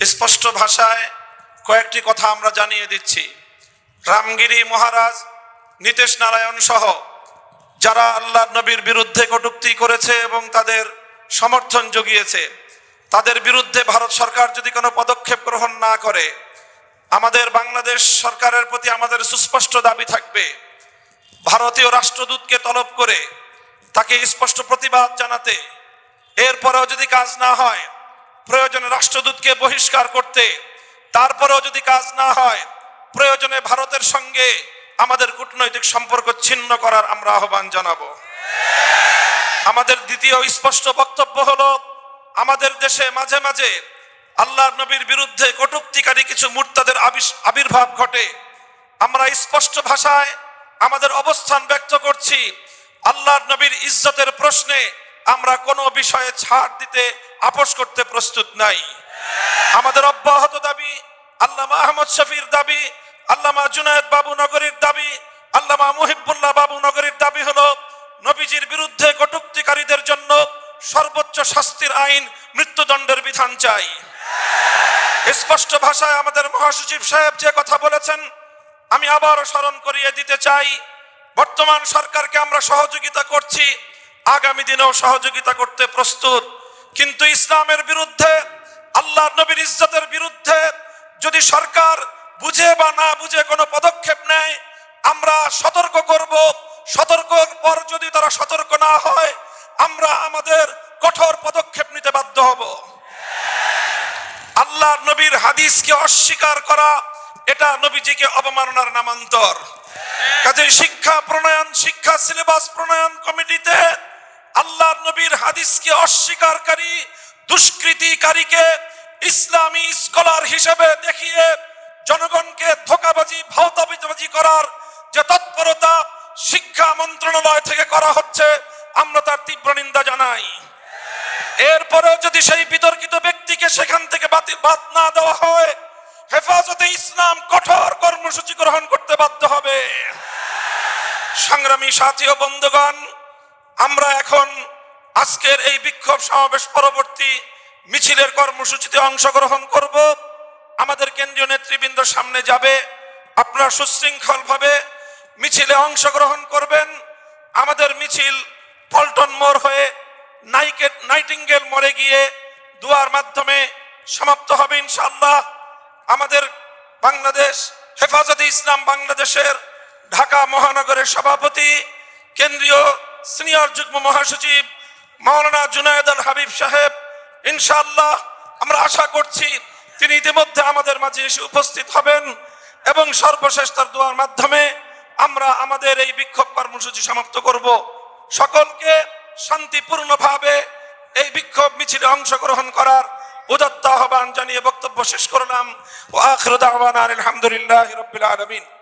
স্পষ্ট ভাষায় কয়েকটি কথা আমরা জানিয়ে দিচ্ছি। রামগিরি মহারাজ, নীতিশ নারায়ণ সহ যারা আল্লাহ নবীর বিরুদ্ধে কটূক্তি করেছে এবং তাদের সমর্থন জুগিয়েছে, তাদের বিরুদ্ধে ভারত সরকার যদি কোনো পদক্ষেপ গ্রহণ না করে, আমাদের বাংলাদেশ সরকারের প্রতি আমাদের সুস্পষ্ট দাবি থাকবে। ভারতীয় রাষ্ট্রদূতকে তলব করে তাকে স্পষ্ট প্রতিবাদ জানাতে, এরপরেও যদি কাজ না হয় প্রয়োজনে রাষ্ট্রদূতকে বহিষ্কার করতে, তারপরেও যদি কাজ না হয়, প্রয়োজনে ভারতের সঙ্গে আমাদের কূটনৈতিক সম্পর্ক ছিন্ন করার আমরা আহ্বান জানাব। আমাদের দ্বিতীয় স্পষ্ট বক্তব্য হলো, আমাদের দেশে মাঝে মাঝে আল্লাহর নবীর বিরুদ্ধে কটুক্তিকারী কিছু মূর্তাদের আবির্ভাব ঘটে। আমরা স্পষ্ট ভাষায় আমাদের অবস্থান ব্যক্ত করছি, আল্লাহর নবীর ইজ্জতের প্রশ্নে আমরা কোনো বিষয়ে ছাড় দিতে আপোষ করতে প্রস্তুত নাই। আমাদের অব্যাহত দাবি, আল্লামা আহমদ শফির দাবি, আল্লামা জুনায়দ বাবু নগরীর দাবি, আল্লামা মুহিবুল্লাহ বাবু নগরীর দাবি হলো, নবীজির বিরুদ্ধে কটুক্তিকারীদের জন্য সর্বোচ্চ শাস্তির আইন মৃত্যুদণ্ডের বিধান চাই। স্পষ্ট ভাষায় আমাদের মহাসচিব সাহেব যে কথা বলেছেন, আমি আবারও স্মরণ করিয়ে দিতে চাই, বর্তমান সরকারকে আমরা সহযোগিতা করছি আগামী দিনেও সহযোগিতা করতে প্রস্তুত। কিন্তু ইসলামের বিরুদ্ধে আল্লাহ নবীর ইজ্জতের বিরুদ্ধে যদি সরকার বুঝে বা না বুঝে কোনো পদক্ষেপ নেয়, আমরা সতর্ক করব। সতর্কর পর যদি তারা সতর্ক না হয়, আমরা আমাদের কঠোর পদক্ষেপ নিতে বাধ্য হব। আল্লাহর নবীর হাদিসকে অস্বীকার করা, এটা নবীজিকে অবমাননার নামান্তর। কাজে শিক্ষা প্রণয়ন, শিক্ষা সিলেবাস প্রণয়ন কমিটিতে আল্লাহর নবীর হাদিসকে অস্বীকারী, দুষ্কৃতিকারীকে ইসলামী স্কলার হিসেবে দেখিয়ে জনগণকে ধোকাবাজি ভাওতাবাজি করার যে তৎপরতা শিক্ষা মন্ত্রণালয় থেকে করা হচ্ছে, আমরা তার তীব্র নিন্দা জানাই। এরপরেও যদি সেই বিতর্কিত ব্যক্তিকে সেখান থেকে বাদ না দেওয়া হয়, হেফাজতে ইসলাম কঠোর কর্মসূচি গ্রহণ করতে বাধ্য হবে। সংগ্রামী সাথী ও বন্ধুগণ আমরা এখন আজকের এই বিক্ষোভ সমাবেশ পরবর্তী মিছিলের কর্মসূচিতে অংশগ্রহণ করব। আমাদের কেন্দ্রীয় নেতৃবৃন্দ সামনে যাবে। আপনারা সুশৃঙ্খলভাবে মিছিলে অংশগ্রহণ করবেন। আমাদের মিছিল পল্টন মোড় হয়ে নাইকেট নাইটিঙ্গেল মোড়ে গিয়ে দুয়ার মাধ্যমে সমাপ্ত হবে ইনশাআল্লাহ। আমাদের বাংলাদেশ, হেফাজতে ইসলাম বাংলাদেশের ঢাকা মহানগরের সভাপতি, কেন্দ্রীয় সিনিয়র যুগ্ম মহাসচিব মাওলানা জুনায়দ আল হাবিব সাহেব, ইনশাআল্লাহ আমরা আশা করছি তিনি ইতিমধ্যে আমাদের মাঝে এসে উপস্থিত হবেন এবং সর্বশেষ তার দোয়ার মাধ্যমে আমরা আমাদের এই বিক্ষোভ কর্মসূচি সমাপ্ত করব। সকলকে শান্তিপূর্ণভাবে এই বিক্ষোভ মিছিলে অংশগ্রহণ করার উদত্ত আহ্বান জানিয়ে বক্তব্য শেষ করলাম। ও আখরুদ আহ্বান আলহামদুলিল্লাহ রবিল আলমিন।